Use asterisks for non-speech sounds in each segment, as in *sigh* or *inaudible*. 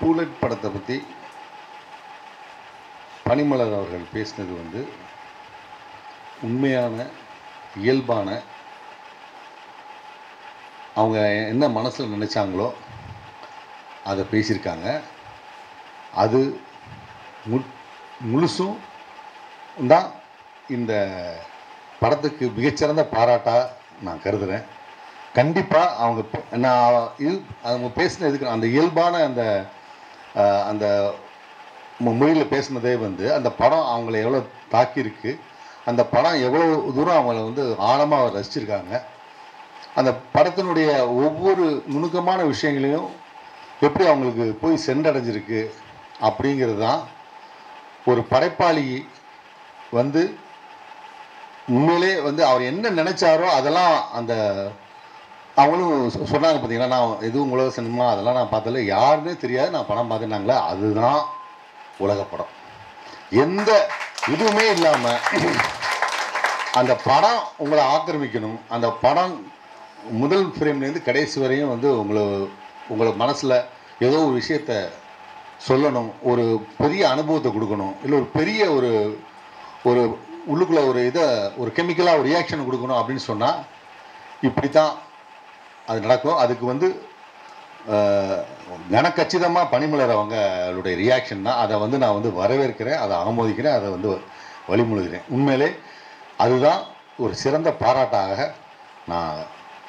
பூலட் படத்தை பற்றி பனிமலர் அவர்கள் பேசினது வந்து உண்மையான இயல்பான அவங்க என்ன மனசில் நினச்சாங்களோ அதை பேசியிருக்காங்க. அது மு முழுசும் தான் இந்த படத்துக்கு மிகச்சிறந்த பாராட்டாக நான் கருதுகிறேன் கண்டிப்பாக அவங்க நான் இது அவங்க பேசினதுக்கு அந்த இயல்பான அந்த அந்த மொழியில் பேசினதே வந்து அந்த படம் அவங்கள எவ்வளோ தாக்கியிருக்கு அந்த படம் எவ்வளோ தூரம் அவங்கள வந்து ஆழமாக ரசிச்சிருக்காங்க அந்த படத்தினுடைய ஒவ்வொரு நுணுக்கமான விஷயங்களையும் எப்படி அவங்களுக்கு போய் சென்றடைஞ்சிருக்கு அப்படிங்கிறது தான் ஒரு படைப்பாளி வந்து உண்மையிலே வந்து அவர் என்ன நினைச்சாரோ அதெல்லாம் அந்த அவங்களும் சொ- சொன்னாங்க பார்த்தீங்கன்னா நான் எதுவும் உலக சினிமா அதெல்லாம் நான் பார்த்ததில்ல. யாருன்னே தெரியாது நான் படம் பார்த்துனாங்களே அதுதான் உலக படம். எந்த இதுவுமே இல்லாமல் அந்த படம் உங்களை ஆக்கிரமிக்கணும். அந்த படம் முதல் ஃப்ரேம்லேருந்து கடைசி வரையும் வந்து உங்களை உங்களை மனசில் ஏதோ ஒரு விஷயத்த சொல்லணும். ஒரு பெரிய அனுபவத்தை கொடுக்கணும். இல்லை ஒரு பெரிய ஒரு ஒரு உள்ளுக்குள்ளே ஒரு இதை ஒரு கெமிக்கலாக ஒரு ரியாக்ஷன் கொடுக்கணும் அப்படின்னு சொன்னால் இப்படி தான் அது நடக்கும் அதுக்கு வந்து கனக்கச்சிதமாக பனிமலர் அவங்களுடைய ரியாக்ஷன் தான். அதை வந்து நான் வந்து வரவேற்கிறேன் அதை ஆமோதிக்கிறேன் அதை வந்து வழிமொழிகிறேன். உண்மையிலே அதுதான் ஒரு சிறந்த பாராட்டாக நான்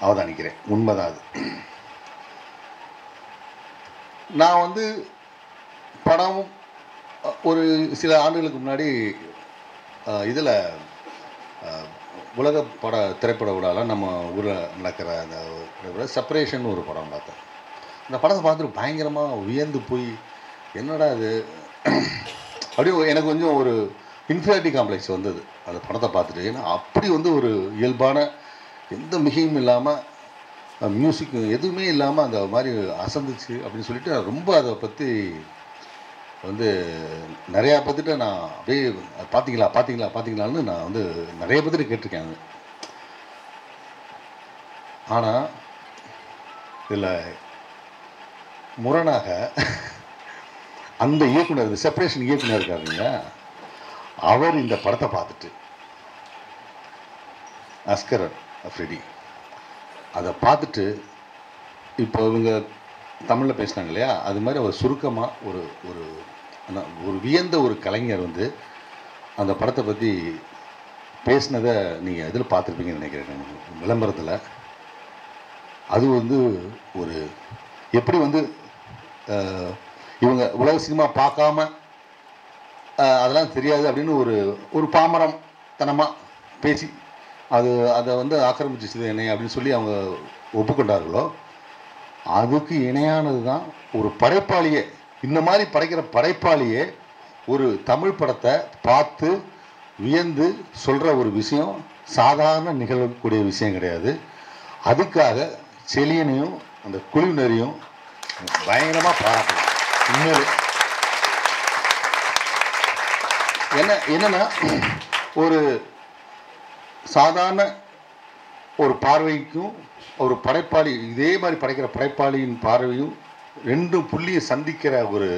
அவதானிக்கிறேன். உண்மைதான் அது. நான் வந்து படம் ஒரு சில ஆண்டுகளுக்கு முன்னாடி இதில் உலக பட திரைப்பட விழாவில் நம்ம ஊரில் நடக்கிற அந்த செப்பரேஷன் ஒரு படம் பார்த்தேன். அந்த படத்தை பார்த்துட்டு பயங்கரமாக வியந்து போய் என்னடா இது? அப்படியே எனக்கு கொஞ்சம் ஒரு இன்ஃபியாரிட்டி காம்ப்ளெக்ஸ் வந்தது. அந்த படத்தை பார்த்துட்டு ஏன்னா அப்படி வந்து ஒரு இயல்பான எந்த மிகையும் இல்லாமல் மியூசிக் எதுவுமே இல்லாமல் அந்த மாதிரி அசந்துச்சு அப்படின்னு சொல்லிட்டு நான் ரொம்ப அதை பற்றி வந்து நிறையா பார்த்துட்டு நான் அப்படியே பார்த்தீங்களா பார்த்தீங்களா பார்த்தீங்களான்னு நான் வந்து நிறைய பார்த்துட்டு கேட்டிருக்கேன் அது. ஆனால் இதில் முரணாக அந்த இயக்குனர் இந்த செப்பரேஷன் இயக்குனர் இருக்காருங்க அவர் இந்த படத்தை பார்த்துட்டு அஸ்கரன் அஃப்ரிடி அதை பார்த்துட்டு இப்போ இவங்க தமிழில் பேசினாங்க இல்லையா? அது மாதிரி அவர் சுருக்கமாக ஒரு ஒரு ஒரு வியந்த ஒரு கலைஞர் வந்து அந்த படத்தை பற்றி பேசினதை நீங்கள் இதில் பார்த்துருப்பீங்கன்னு நினைக்கிறேன் விளம்பரத்தில். அது வந்து ஒரு எப்படி வந்து இவங்க உலக சினிமா பார்க்காம அதெல்லாம் தெரியாது அப்படின்னு ஒரு ஒரு பாமரம் தனமாக பேசி அது அதை வந்து ஆக்கிரமிச்சிச்சு என்னை அப்படின்னு சொல்லி அவங்க ஒப்புக்கொண்டார்களோ? அதுக்கு இணையானது தான் ஒரு படைப்பாளியே. இந்த மாதிரி படைக்கிற படைப்பாளியே ஒரு தமிழ் படத்தை பார்த்து வியந்து சொல்கிற ஒரு விஷயம் சாதாரண நிகழக்கூடிய விஷயம் கிடையாது. அதுக்காக செலியனையும் அந்த குழுவினரையும் பயங்கரமாக பாராட்டணும். இன்னொரு என்ன என்னன்னா ஒரு சாதாரண ஒரு பார்வைக்கும் ஒரு படைப்பாளி இதே மாதிரி படைக்கிற படைப்பாளியின் பார்வையும் ரெண்டும் புள்ளியை சந்திக்கிற ஒரு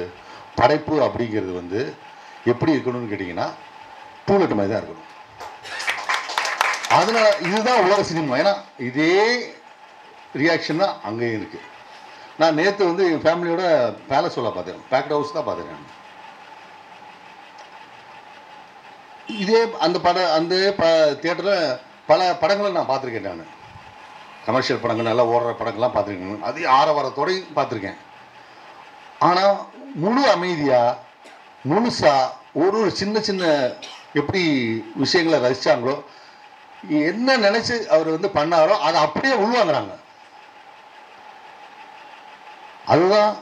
படைப்பு அப்படிங்கிறது வந்து எப்படி இருக்கணும்னு கேட்டிங்கன்னா டூலெட் மாதிரி தான் இருக்கணும். அதனால் இதுதான் உலக சினிமா. ஏன்னா இதே ரியாக்ஷன் தான் அங்கேயும் இருக்குது நான் நேற்று வந்து என் ஃபேமிலியோட பேலஸ் உள்ள பார்த்தேன் பேக்ட் ஹவுஸ் தான் பார்த்துருக்கேன். இதே அந்த பட அந்த ப தியேட்டரில் பல படங்களை நான் பார்த்துருக்கேன் நான். கமர்ஷியல் படங்கள் நல்லா ஓடுற படங்கள்லாம் பார்த்துருக்கேன் அது ஆரவாரத்தோடையும் பார்த்துருக்கேன். ஆனால் முழு அமைதியாக முழுசாக ஒரு ஒரு சின்ன சின்ன எப்படி விஷயங்களை ரசித்தாங்களோ என்ன நினச்சி அவர் வந்து பண்ணாரோ அதை அப்படியே உள்வாங்குறாங்க. அதுதான்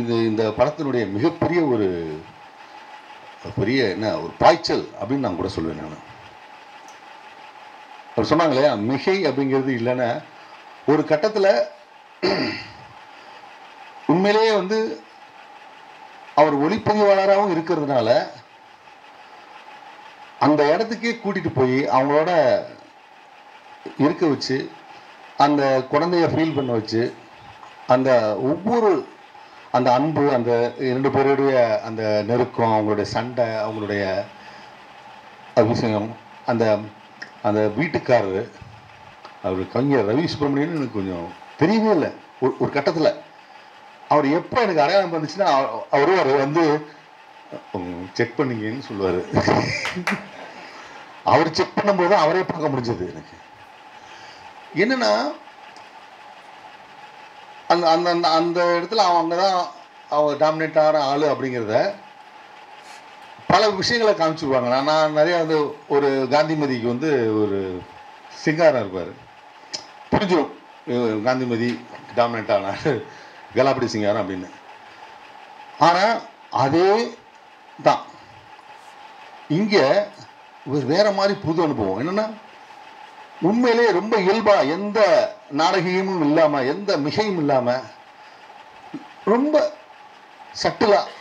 இது இந்த படத்தினுடைய மிகப்பெரிய ஒரு பெரிய என்ன ஒரு பாய்ச்சல் அப்படின்னு நான் கூட சொல்லுவேன் நான். அவர் சொன்னாங்க இல்லையா மிகை அப்படிங்கிறது இல்லைன்னா. ஒரு கட்டத்தில் உண்மையிலேயே வந்து அவர் ஒளிப்பதிவாளராகவும் இருக்கிறதுனால அந்த இடத்துக்கே கூட்டிட்டு போய் அவங்களோட இருக்க வச்சு அந்த குழந்தைய ஃபீல் பண்ண வச்சு அந்த ஒவ்வொரு அந்த அன்பு அந்த இரண்டு பேருடைய அந்த நெருக்கம் அவங்களுடைய சண்டை அவங்களுடைய அபிஷேகம் விஷயம் அந்த அந்த வீட்டுக்காரரு அவர் கவிஞர் ரவி சுப்பிரமணியன் எனக்கு கொஞ்சம் தெரியவே இல்லை. ஒரு ஒரு கட்டத்தில். அவர் எப்போ எனக்கு அடையாளம் வந்துச்சுன்னா அவர் அவர் வந்து செக் பண்ணிங்கன்னு சொல்லுவார். அவர் செக் பண்ணும்போது தான் அவரே பார்க்க முடிஞ்சது எனக்கு. என்னன்னா அந்த அந்த அந்த அந்த இடத்துல அவங்க தான் அவங்க ஆகிற ஆள் அப்படிங்கிறத பல விஷயங்களை காமிச்சிருப்பாங்க நான் நிறையா வந்து ஒரு காந்திமதிக்கு வந்து ஒரு சிங்காரம் இருப்பார். புரிஞ்சிடும் காந்திமதி டாமினேட்டான *laughs* கலாபடி சிங்காரம் அப்படின்னு. ஆனால் அதே தான். இங்கே ஒரு வேற மாதிரி புது அனுபவம். என்னென்னா உண்மையிலே ரொம்ப இயல்பாக எந்த நாடகீயமும் இல்லாமல் எந்த மிகையும் இல்லாமல் ரொம்ப சட்டிலாக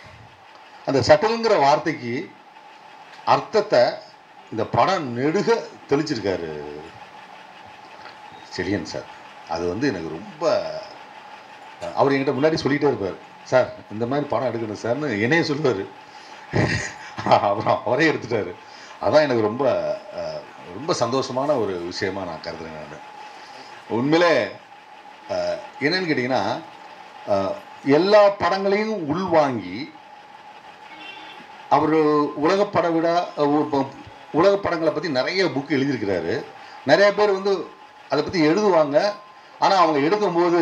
அந்த சட்டிலுங்கிற வார்த்தைக்கு அர்த்தத்தை இந்த படம் நெடுக தெளிச்சிருக்காரு. செழியன் சார். அது வந்து எனக்கு ரொம்ப அவர் என்கிட்ட முன்னாடி சொல்லிகிட்டே இருப்பார். சார் இந்த மாதிரி படம் எடுக்கணும் சார்னு என்னைய சொல்லுவார். அப்புறம் அவரே எடுத்துட்டாரு. அதான் எனக்கு ரொம்ப ரொம்ப சந்தோஷமான ஒரு விஷயமா நான் கருதுறேன் நான். உண்மையிலே என்னன்னு கேட்டிங்கன்னா எல்லா படங்களையும் உள்வாங்கி அவர் உலகப்பட விட உலக படங்களை பற்றி நிறைய புக் எழுதியிருக்கிறாரு. நிறைய பேர் வந்து அதை பற்றி எழுதுவாங்க. ஆனால் அவங்க எடுக்கும்போது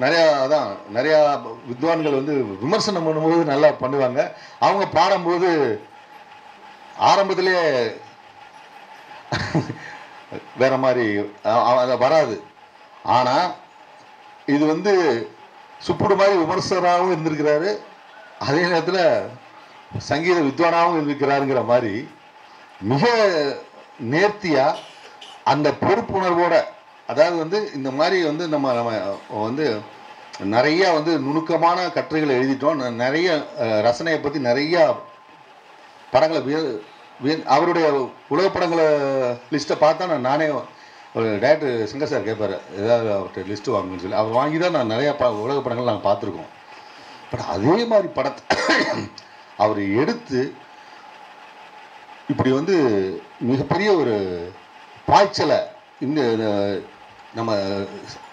நிறையா அதான் நிறையா வித்வான்கள் வந்து விமர்சனம் பண்ணும்போது நல்லா பண்ணுவாங்க. அவங்க பாடும்போது ஆரம்பத்திலே *laughs* வேற மாதிரி வராது. ஆனால் இது வந்து சுப்புடு மாதிரி விமர்சகராகவும் இருந்திருக்கிறாரு. அதே நேரத்தில் சங்கீத வித்வானாகவும் இருக்கிறாருங்கிற மாதிரி மிக நேர்த்தியாக அந்த பொறுப்புணர்வோட அதாவது வந்து இந்த மாதிரி வந்து நம்ம நம்ம வந்து நிறைய வந்து நுணுக்கமான கட்டுரைகளை எழுதிட்டோம். நிறைய ரசனையை பற்றி நிறையா படங்களை விய- விய- அவருடைய உலக படங்களை லிஸ்ட்டை பார்த்தா நான் நானே ஒரு டேரக்டர் சிங்கர் சார் கேட்பார் ஏதாவது அவர்கிட்ட லிஸ்ட்டு வாங்குன்னு சொல்லி. அவர் வாங்கி தான் நான் நிறையா ப உலக படங்கள் நாங்கள் பார்த்துருக்கோம். பட் அதே மாதிரி படத்தை அவர் எடுத்து இப்படி வந்து மிகப்பெரிய ஒரு பாய்ச்சலை இந்த நம்ம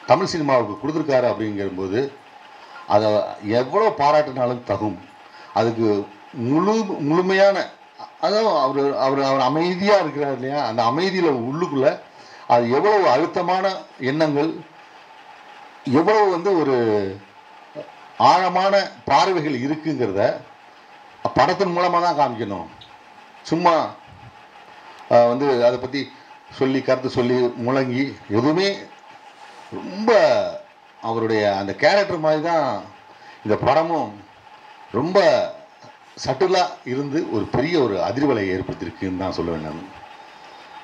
தமிழ் சினிமாவுக்கு கொடுத்துருக்காரு அப்படிங்கும்போது அதை எவ்வளோ பாராட்டினாலும் தகும். அதுக்கு முழு முழுமையான அதான் அவர் அவர் அவர் அமைதியாக இருக்கிறார் இல்லையா? அந்த அமைதியில் உள்ளுக்குள்ளே அது எவ்வளவு அழுத்தமான எண்ணங்கள் எவ்வளவு வந்து ஒரு ஆழமான பார்வைகள் இருக்குங்கிறத படத்தின் மூலமாக தான் காமிக்கணும். சும்மா வந்து அதை பற்றி சொல்லி கருத்து சொல்லி முழங்கி எதுவுமே ரொம்ப அவருடைய அந்த கேரக்டர் மாதிரி தான் இந்த படமும் ரொம்ப சட்டிலாக இருந்து ஒரு பெரிய ஒரு அதிர்வலை ஏற்படுத்தியிருக்குன்னு தான் சொல்லுவேன் நான்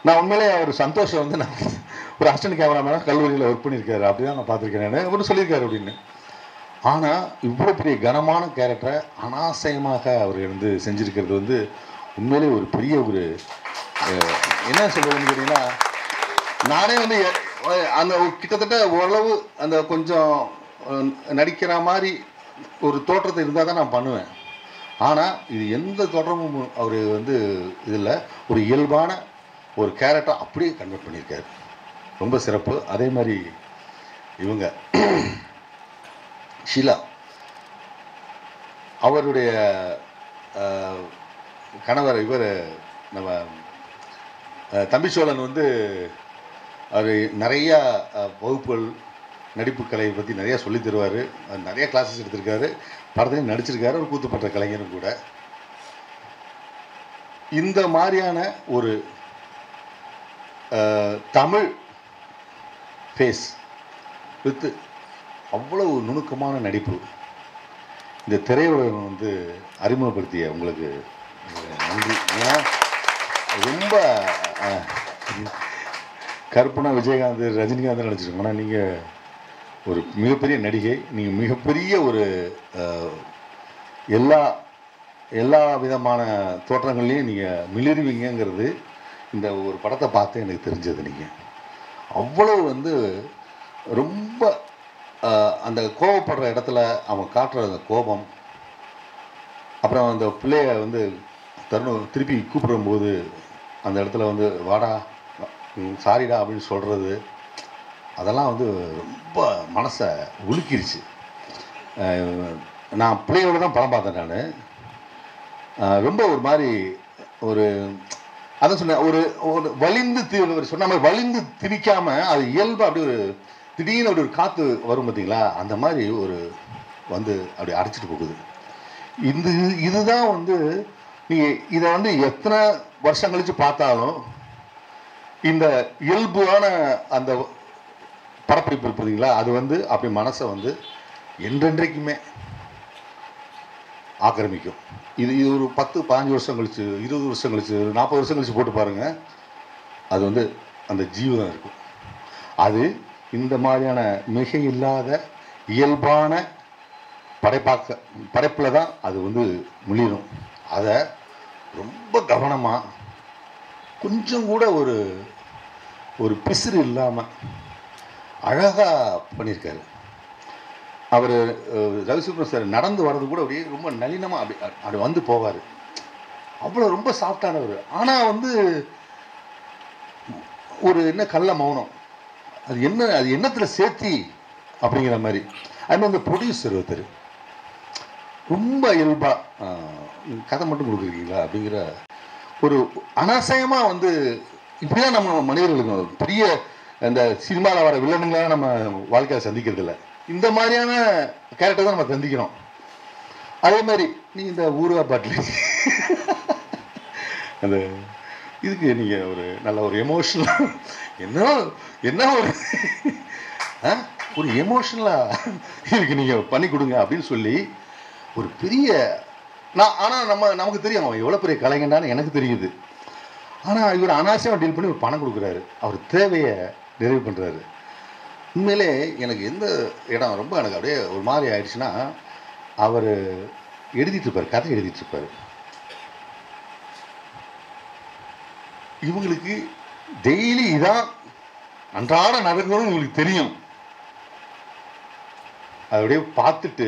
நான் உண்மையிலே அவர் சந்தோஷம் வந்து நான் ஒரு அஸ்டன் கேமராமேனாக கல்லூரியில் ஒர்க் பண்ணியிருக்காரு. அப்படி தான் நான் பார்த்துருக்கேன் நான். அவரும் சொல்லியிருக்காரு அப்படின்னு. ஆனால் இவ்வளோ பெரிய கனமான கேரக்டரை அனாசயமாக அவர் வந்து செஞ்சிருக்கிறது வந்து உண்மையிலே ஒரு பெரிய ஒரு என்ன சொல்றதுன்னு கேட்டிங்கன்னா நானே வந்து அந்த கிட்டத்தட்ட ஓரளவு அந்த கொஞ்சம் நடிக்கிற மாதிரி ஒரு தோற்றத்தை இருந்தால் தான் நான் பண்ணுவேன். ஆனால் இது எந்த தோற்றமும் அவர் வந்து இதில் ஒரு இயல்பான ஒரு கேரக்டர் அப்படியே கன்வெர்ட் பண்ணியிருக்காரு. ரொம்ப சிறப்பு. அதே மாதிரி இவங்க ஷிலா. அவருடைய கணவர் இவர் நம்ம அஹ், தம்பிச்சோழன் வந்து அவர் நிறையா வகுப்புகள் நடிப்பு கலையை பற்றி நிறையா சொல்லித் தருவார். நிறைய கிளாஸஸ் எடுத்திருக்காரு. படத்துலையும் நடிச்சிருக்காரு. ஒரு கூத்துப்பட்ட கலைஞரும் கூட. இந்த மாதிரியான ஒரு தமிழ் ஃபேஸ் வித்து அவ்வளவு நுணுக்கமான நடிப்பு. இந்த திரையுலகம் வந்து அறிமுகப்படுத்திய உங்களுக்கு நன்றி. ஏன்னா ரொம்ப கற்பனா விஜயகாந்த் ரஜினிகாந்த் நினச்சிருக்கோம் ஆனால் நீங்கள் ஒரு மிகப்பெரிய நடிகை. நீங்கள் மிகப்பெரிய ஒரு எல்லா எல்லா விதமான தோற்றங்கள்லையும் நீங்கள் மிளிருவீங்கங்கிறது இந்த ஒரு படத்தை பார்த்து எனக்கு தெரிஞ்சது நீங்கள் அவ்வளவு வந்து ரொம்ப அந்த கோவப்படுற இடத்துல அவன் காட்டுற அந்த கோபம் அப்புறம் அந்த பிள்ளைய வந்து தருணம் திருப்பி கூப்பிடும்போது அந்த இடத்துல வந்து வாடா சாரிடா அப்படின்னு சொல்கிறது அதெல்லாம் வந்து ரொம்ப மனசை உலுக்கிருச்சு. நான் பிள்ளையோட தான் படம் பார்த்தேன் நான். ரொம்ப ஒரு மாதிரி ஒரு அதான் சொன்னேன் ஒரு ஒரு வலிந்து தி சொன்ன மாதிரி வலிந்து திணிக்காமல் அது இயல்பாக அப்படி ஒரு திடீர்னு அப்படி ஒரு காற்று வரும் பார்த்தீங்களா? அந்த மாதிரி ஒரு வந்து அப்படி அடைச்சிட்டு போகுது. இந்த இதுதான் வந்து நீங்கள் இதை வந்து எத்தனை வருஷம் கழித்து பார்த்தாலும் இந்த இயல்பான அந்த படப்பிடிப்பு இருப்பதுங்களா அது வந்து அப்படி மனசை வந்து என்றென்றைக்குமே ஆக்கிரமிக்கும். இது இது ஒரு பத்து பாஞ்சு வருஷம் கழிச்சு இருபது வருஷம் கழிச்சு நாற்பது வருஷம் கழிச்சு போட்டு பாருங்கள் அது வந்து அந்த ஜீவம் இருக்கும். அது இந்த மாதிரியான மிக இல்லாத இயல்பான படைப்பாக்க படைப்பில் தான் அது வந்து முழிடும் அதை ரொம்ப கவனமாக கொஞ்சம் கூட ஒரு ஒரு பிசிறு இல்லாமல் அழகாக பண்ணியிருக்காரு. அவர் ரவிசுப்ரம் சார் நடந்து வர்றது கூட அப்படியே ரொம்ப நளினமாக அப்படி அப்படி வந்து போவார். அவ்வளோ ரொம்ப சாஃப்டானவர் ஆனால் வந்து ஒரு என்ன கள்ள மௌனம். அது என்ன அது என்னத்தில் சேர்த்தி அப்படிங்கிற மாதிரி. அது மாதிரி அந்த ப்ரொடியூசர் ஒருத்தர். ரொம்ப இயல்பாக கதை மட்டும் கொடுக்குறீங்களா அப்படிங்கிற ஒரு அனாசயமாக வந்து இப்படிதான் நம்ம மனிதர்களுக்கு பெரிய அந்த சினிமாவில் வர வில்லனுங்களாம் நம்ம வாழ்க்கையில் சந்திக்கிறது இல்லை. இந்த மாதிரியான கேரக்டர் தான் நம்ம சந்திக்கிறோம். அதே மாதிரி நீ இந்த ஊருகா பாட்டில். அந்த இதுக்கு நீங்கள் ஒரு நல்ல ஒரு எமோஷனல் என்ன என்ன ஒரு ஆ? ஒரு எமோஷனலாக எனக்கு நீங்கள் பண்ணி கொடுங்க அப்படின்னு சொல்லி ஒரு பெரிய நான் ஆனால் நம்ம நமக்கு தெரியும் அவன் எவ்வளோ பெரிய கலைஞனான்னு எனக்கு தெரியுது. ஆனால் இவர் அனாவசியமாக டீல் பண்ணி ஒரு பணம் கொடுக்குறாரு. அவர் தேவையை நிறைவு பண்ணுறாரு உண்மையிலே எனக்கு எந்த இடம் ரொம்ப எனக்கு அப்படியே ஒரு மாதிரி ஆயிடுச்சுன்னா அவர் எழுதிட்டுருப்பார் கதை எழுதிட்டுருப்பார் இவங்களுக்கு டெய்லி இதான் அன்றாட நடக்கணும்னு உங்களுக்கு தெரியும். அது அப்படியே பார்த்துட்டு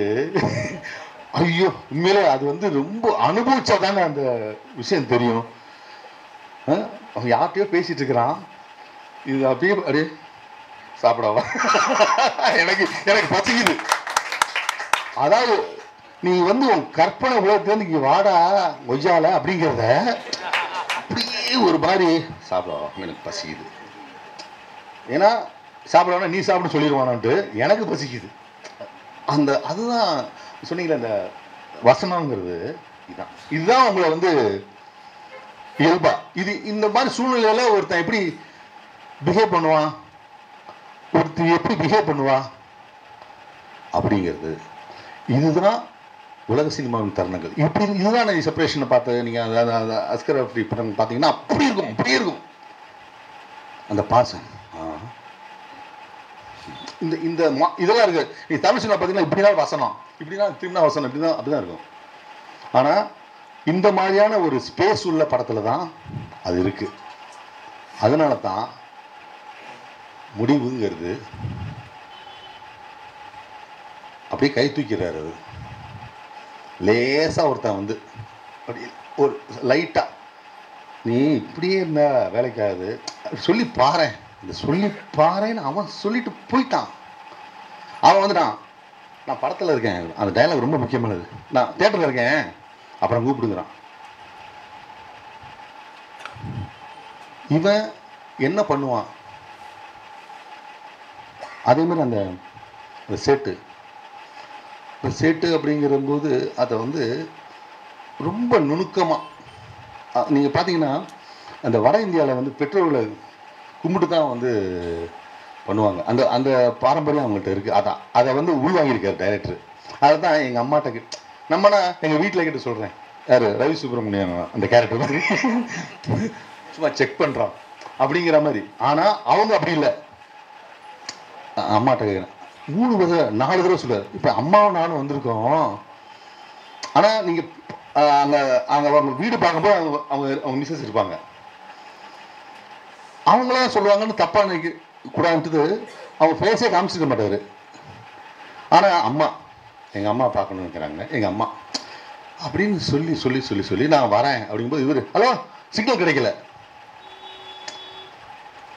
ஐயோ உண்மையிலே அது வந்து ரொம்ப அனுபவிச்சா தானே அந்த விஷயம் தெரியும். அவன் யார்கிட்டயோ பேசிட்டு இருக்கிறான். இது அப்படியே அப்படியே சாப்பிடவா எனக்கு எனக்கு பசிக்குது. அதாவது நீ வந்து உன் கற்பனை உலகத்துலேருந்து இங்கே வாடா ஒய்யால அப்படிங்கிறத ஒரு மாதிரி சாப்பிடவா எனக்கு பசிக்குது. ஏன்னா சாப்பிடவனா நீ சாப்பிட சொல்லிடுவானான்ட்டு எனக்கு பசிக்குது. அந்த அதுதான் சொன்னீங்களே அந்த வசனங்கிறது இதுதான் இதுதான் உங்களை வந்து இயல்பா. இது இந்த மாதிரி சூழ்நிலையில ஒருத்தன் எப்படி பிஹேவ் பண்ணுவான்? ஒருத்தன் எப்படி பிஹேவ் பண்ணுவா? அப்படிங்கிறது. இதுதான் உலக சினிமாவின் தருணங்கள். இப்படி இதுதான் செப்பரேஷனை பார்த்து நீங்கள் அந்த அஸ்கர் அஃப்ரி படம் பார்த்தீங்கன்னா அப்படி இருக்கும் அப்படியே இருக்கும். அந்த பாசம். இந்த இந்த மா- இதெல்லாம் இருக்குது நீ தமிழ் சினிமா பார்த்தீங்கன்னா இப்படிதான் வசனம். இப்படிதான் திரும்ப வசனம் இப்படி தான் அப்படிதான் இருக்கும். ஆனால் இந்த மாதிரியான ஒரு ஸ்பேஸ் உள்ள படத்தில் தான் அது இருக்குது அதனால தான் முடிவுங்கிறது அப்படியே கை தூக்கிறாரு அது லேசாக ஒருத்தன் வந்து அப்படி ஒரு லைட்டாக நீ இப்படியே இருந்தால் வேலைக்காது சொல்லி பாரேன். இந்த சொல்லி பாரேன்னு அவன் சொல்லிட்டு போயிட்டான். அவன் வந்துட்டான். நான் படத்தில் இருக்கேன். அந்த டைலாக் ரொம்ப முக்கியமானது நான் தேட்டரில் இருக்கேன். அப்புறம் கூப்பிடுங்கிறான். இவன் என்ன பண்ணுவான்? அதே மாதிரி அந்த செட்டு சேட்டு இந்த சேட்டு அப்படிங்கிறபோது அதை வந்து ரொம்ப நுணுக்கமாக நீங்கள் பார்த்தீங்கன்னா அந்த வட இந்தியாவில் வந்து பெற்றோர்களை கும்பிட்டு தான் வந்து பண்ணுவாங்க. அந்த அந்த பாரம்பரியம் அவங்கள்ட்ட இருக்குது அதான். அதை வந்து உள்வாங்கியிருக்கார் டைரக்டர் அதை தான் எங்கள் அம்மாட்ட கே- நம்மனா எங்கள் வீட்டில் கிட்ட சொல்கிறேன் யார்? ரவி சுப்பிரமணியன் அந்த கேரக்டர் சும்மா செக் பண்ணுறான் அப்படிங்கிற மாதிரி. ஆனால் அவங்க அப்படி இல்லை. அம்மாட்ட கேட்குறேன் மூணு தடவை நாலு தடவை சொல்லுவார் இப்போ அம்மாவும் நானும் வந்திருக்கோம். ஆனால் நீங்கள் அங்கே அங்கே அவங்க வீடு பார்க்கும்போது அவங்க அவங்க அவங்க மிஸ்ஸஸ் இருப்பாங்க. அவங்களாம் சொல்லுவாங்கன்னு தப்பாக நினைக்க கூடாதுன்றது அவங்க ஃபேஸே காமிச்சிக்க மாட்டார். ஆனால் அம்மா எங்கள் அம்மா பார்க்கணும்னு இருக்கிறாங்க எங்கள் அம்மா அப்படின்னு சொல்லி சொல்லி சொல்லி சொல்லி நான் வரேன் அப்படிங்கும்போது இவர் ஹலோ சிக்னல் கிடைக்கல.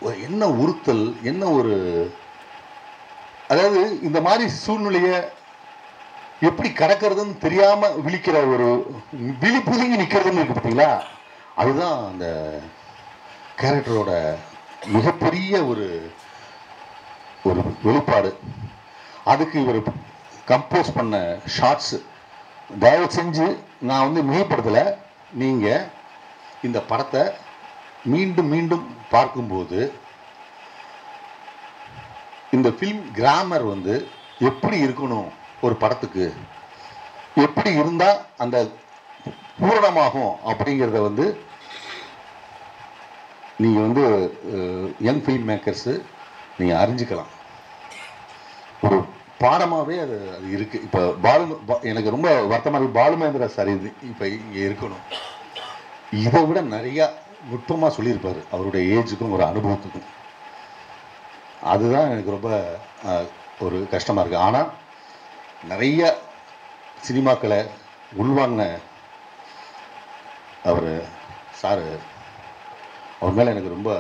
ஒரு என்ன உறுத்தல் என்ன ஒரு அதாவது இந்த மாதிரி சூழ்நிலையை எப்படி கடக்கிறதுன்னு தெரியாம விழிக்கிற ஒரு விழி புதுங்கி நிற்கிறதுன்னு இருக்கு பார்த்தீங்களா? அதுதான் அந்த கேரக்டரோட மிகப்பெரிய ஒரு ஒரு வெளிப்பாடு. அதுக்கு இவர் கம்போஸ் பண்ண ஷார்ட்ஸு தயவு செஞ்சு நான் வந்து மிகப்படுத்தலை. நீங்கள் இந்த படத்தை மீண்டும் மீண்டும் பார்க்கும்போது இந்த ஃபிலிம் கிராமர் வந்து எப்படி இருக்கணும் ஒரு படத்துக்கு? எப்படி இருந்தால் அந்த பூரணமாகும் அப்படிங்கிறத வந்து நீங்கள் வந்து யங் ஃபிலிம் மேக்கர்ஸு நீங்கள் அறிஞ்சிக்கலாம். ஒரு பாடமாகவே அது அது இருக்குது இப்போ பாலு எனக்கு ரொம்ப வருத்தமாக பாலுமேந்திர பாலுமேந்திரா சார் இது இப்போ இங்கே இருக்கணும். இதை விட நிறையா நுட்பமாக சொல்லியிருப்பார். அவருடைய ஏஜுக்கும் ஒரு அனுபவத்துக்கும். அதுதான் எனக்கு ரொம்ப ஒரு கஷ்டமாக இருக்குது ஆனால் நிறைய சினிமாக்களை உள்வாங்கின அவர் சார் அவர் மேலே எனக்கு ரொம்ப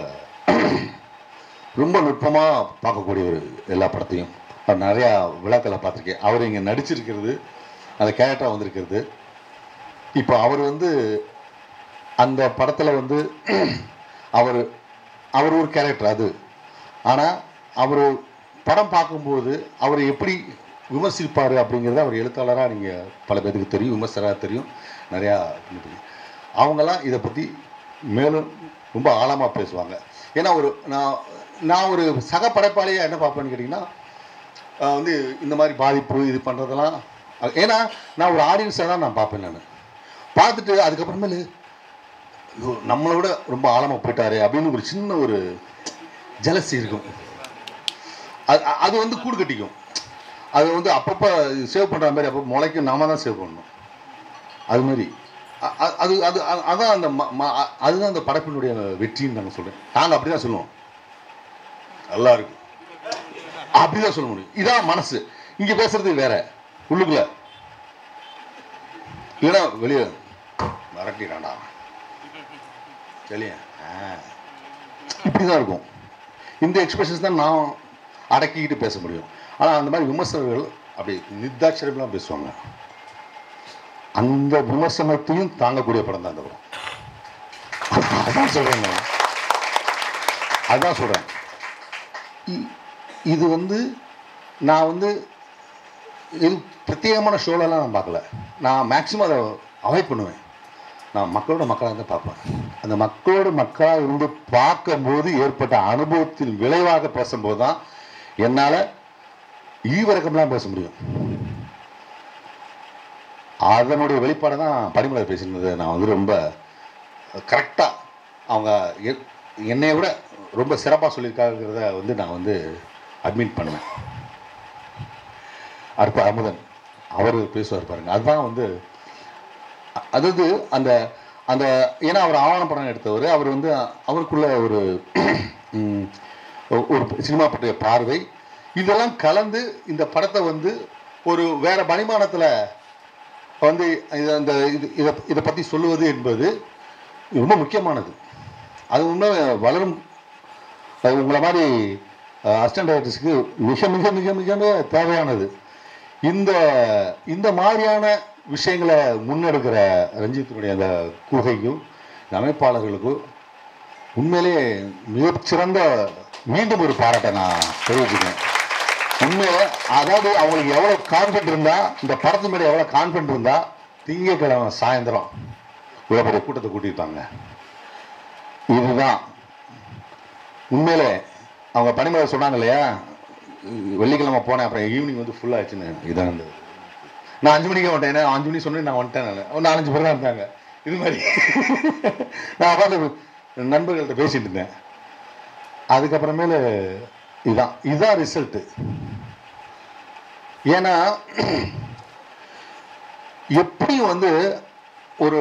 ரொம்ப நுட்பமாக பார்க்கக்கூடியவர் எல்லா படத்தையும். அவர் நிறையா விழாக்களை பார்த்துருக்கேன். அவர் இங்கே நடிச்சிருக்கிறது அந்த கேரக்டராக வந்திருக்கிறது. இப்போ அவர் வந்து அந்த படத்தில் வந்து அவர் அவர் ஒரு கேரக்டர் அது. ஆனால் அவர் படம் பார்க்கும்போது அவர் எப்படி விமர்சிப்பார் அப்படிங்கிறத அவர் எழுத்தாளராக நீங்கள் பல பேருக்கு தெரியும் விமர்சகராக தெரியும் நிறையா அவங்களாம் அவங்கெல்லாம் இதை பற்றி மேலும் ரொம்ப ஆழமாக பேசுவாங்க. ஏன்னா ஒரு நான் நான் ஒரு சக படைப்பாளியாக என்ன பார்ப்பேன்னு கேட்டிங்கன்னா வந்து இந்த மாதிரி பாதிப்பு இது பண்ணுறதெல்லாம் ஏன்னா நான் ஒரு ஆடியன்ஸாக தான் நான் பார்ப்பேன் நான். பார்த்துட்டு அதுக்கப்புறமேலு நம்மளோட நம்மளை விட ரொம்ப ஆழமாக போயிட்டாரு அப்படின்னு ஒரு சின்ன ஒரு ஜலசி இருக்கும். அது அது வந்து கூடு கட்டிக்கும். அது வந்து அப்பப்போ சேவ் பண்ணுற மாதிரி அப்போ முளைக்கும். நாம தான் சேவ் பண்ணணும். அது மாதிரி. அது அது அதுதான் அதான் அந்த ம- அதுதான் அந்த படைப்பினுடைய வெற்றின்னு நாங்கள் சொல்கிறேன் நாங்கள் அப்படி தான் சொல்லுவோம். நல்லா இருக்கு. அப்படிதான் சொல்ல முடியும். இதான் மனசு. இங்க பேசுறது வேற. உள்ளுக்குள்ள. இல்லைன்னா வெளியே மிரட்டிடாண்டா வெளியே இப்படிதான் இருக்கும். இந்த எக்ஸ்பிரஷன்ஸ் தான் நான் அடக்கிக்கிட்டு பேச முடியும். ஆனால் அந்த மாதிரி விமர்சகர்கள் அப்படி நிர்தாட்சரியம்லாம் பேசுவாங்க. அந்த விமர்சனத்தையும் தாங்கக்கூடிய படம் தான் அந்த படம். அதான் சொல்கிறேன் அதான் சொல்கிறேன் இ- இது வந்து நான் வந்து இது பிரத்யேகமான ஷோலெல்லாம் நான் பார்க்கல. நான் மேக்ஸிமம் அதை அவாய்ட் பண்ணுவேன். நான் மக்களோட மக்களாக இருந்து பார்ப்பேன். அந்த மக்களோட மக்களாக இருந்து பார்க்கும்போது ஏற்பட்ட அனுபவத்தின் விளைவாக பேசும்போது தான் என்னால் ஈவிரக்கம்லாம் பேச முடியும். அதனுடைய வெளிப்பாடை தான் படிமலர் பேசியிருந்தது. நான் வந்து ரொம்ப கரெக்டாக அவங்க எ- என்னைய விட ரொம்ப சிறப்பாக சொல்லியிருக்காங்கிறத வந்து நான் வந்து அட்மிட் பண்ணுவேன். அற்ப அமுதன் அவர் பேசுவார் பாருங்க. அதுதான் வந்து அதாவது அந்த அந்த ஏன்னா அவர் ஆவணப்படம் எடுத்தவர். அவர் வந்து அவருக்குள்ள ஒரு ஒரு சினிமா பற்றிய பார்வை. இதெல்லாம் கலந்து இந்த படத்தை வந்து ஒரு வேற பரிமாணத்தில் வந்து அந்த இது இதை இதை பற்றி சொல்லுவது என்பது ரொம்ப முக்கியமானது. அது இன்னும் வளரும். அது உங்களை மாதிரி அசிஸ்டன்ட் டைரக்டர்ஸ்க்கு மிக மிக மிக மிக தேவையானது. இந்த இந்த மாதிரியான விஷயங்களை முன்னெடுக்கிற ரஞ்சித்தினுடைய அந்த கூகைக்கும் அமைப்பாளர்களுக்கும் உண்மையிலே மிகச்சிறந்த மீண்டும் ஒரு பாராட்டை நான் தெரிவிச்சுக்கேன் உண்மையில அதாவது அவங்களுக்கு எவ்வளோ கான்ஃபிடன்ட் இருந்தா இந்த படத்து மேலே எவ்வளோ கான்ஃபிடன்ட் இருந்தா திங்கக்கிழமை சாயந்தரம் இவ்வளோ பெரிய கூட்டத்தை கூட்டியிருப்பாங்க. இதுதான். உண்மையிலே அவங்க பனிமலை சொன்னாங்க இல்லையா? வெள்ளிக்கிழமை போனேன் அப்புறம் ஈவினிங் வந்து ஃபுல்லாக ஆச்சுன்னு இதான் இருந்தது நான் அஞ்சு மணிக்கே வந்துட்டேன். ஏன்னா அஞ்சு மணி சொன்னேன் நான் வந்துட்டேன் நான். ஒரு நாலஞ்சு பேர் தான் இருந்தாங்க. இது மாதிரி. நான் உட்காந்து நண்பர்கள்ட்ட பேசிட்டு இருந்தேன். அதுக்கப்புறமேலு இதுதான் இதுதான் ரிசல்ட்டு ஏன்னா எப்படி வந்து ஒரு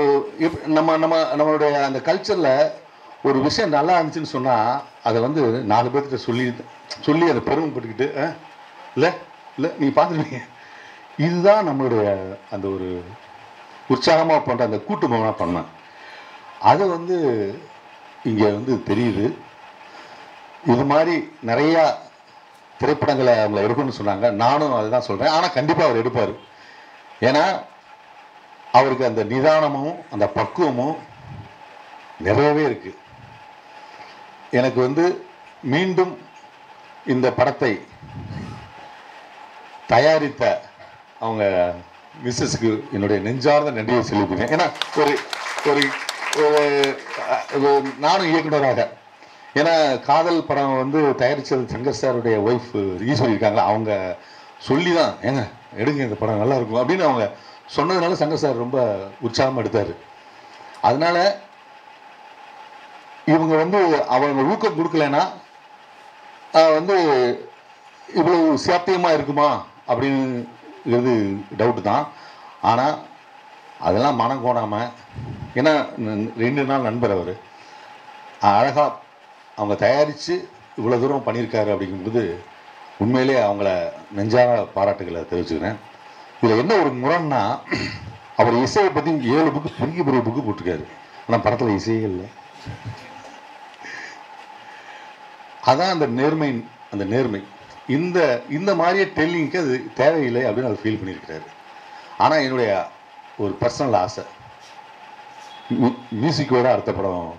நம்ம நம்ம நம்மளுடைய அந்த கல்ச்சரில் ஒரு விஷயம் நல்லா இருந்துச்சுன்னு சொன்னால் அதை வந்து நாலு பேர்கிட்ட சொல்லி சொல்லி அதை பெருமைப்பட்டுக்கிட்டு இல்லை இல்லை நீங்கள் பார்த்துருவீங்க இதுதான் நம்மளுடைய அந்த ஒரு உற்சாகமாக பண்ணுற அந்த கூட்டு மகனாக பண்ணேன் அது வந்து இங்கே வந்து தெரியுது. இது மாதிரி நிறையா திரைப்படங்களை அவங்கள எடுக்கணும்னு சொன்னாங்க. நானும் அதுதான் சொல்கிறேன் ஆனால் கண்டிப்பாக அவர் எடுப்பார். ஏன்னா அவருக்கு அந்த நிதானமும் அந்த பக்குவமும் நிறையவே இருக்குது எனக்கு வந்து மீண்டும் இந்த படத்தை தயாரித்த அவங்க மிஸ்ஸஸ்க்கு என்னுடைய நெஞ்சார்ந்த நன்றியை சொல்லியிருக்கேன் ஏன்னா ஒரு ஒரு நானும் இயக்குநராக ஏன்னா காதல் படம் வந்து தயாரித்தது சங்கர் சாருடைய ஒய்ஃப் ஈஸ்வரி இருக்காங்களா அவங்க சொல்லி தான் ஏங்க எடுங்க இந்த படம் நல்லா இருக்கும். அப்படின்னு அவங்க சொன்னதுனால சங்கர் சார் ரொம்ப உற்சாகமாக எடுத்தார். அதனால இவங்க வந்து அவங்க ஊக்கம் கொடுக்கலன்னா வந்து இவ்வளவு சாத்தியமாக இருக்குமா? அப்படிங்கிறது டவுட்டு தான். ஆனால் அதெல்லாம் மனம் கோணாமல் ஏன்னா ரெண்டு நாள் நண்பர் அவர். அழகாக அவங்க தயாரித்து இவ்வளோ தூரம் பண்ணியிருக்காரு அப்படிங்கும்போது உண்மையிலே அவங்கள நெஞ்சார பாராட்டுகளை தெரிவிச்சுக்கிறேன். இதில் என்ன ஒரு முரண்னா அவர் இசையை பற்றி ஏழு புக்கு பெரிய பெரிய புக்கு போட்டிருக்காரு. ஆனால் படத்தில் இசையே இல்லை. அதான் அந்த நேர்மை அந்த நேர்மை. இந்த இந்த மாதிரியே டெல்லிங்க்கு அது தேவையில்லை அப்படின்னு அவர் ஃபீல் பண்ணியிருக்கிறாரு. ஆனால் என்னுடைய ஒரு பர்சனல் ஆசை மியூ- மியூசிக்கோட அடுத்த படம்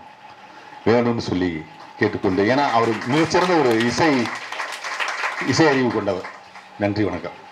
வேணும்னு சொல்லி கேட்டுக்கொண்டு ஏன்னா அவர் மிகச்சிறந்த ஒரு இசை இசை அறிவு கொண்டவர். நன்றி வணக்கம்.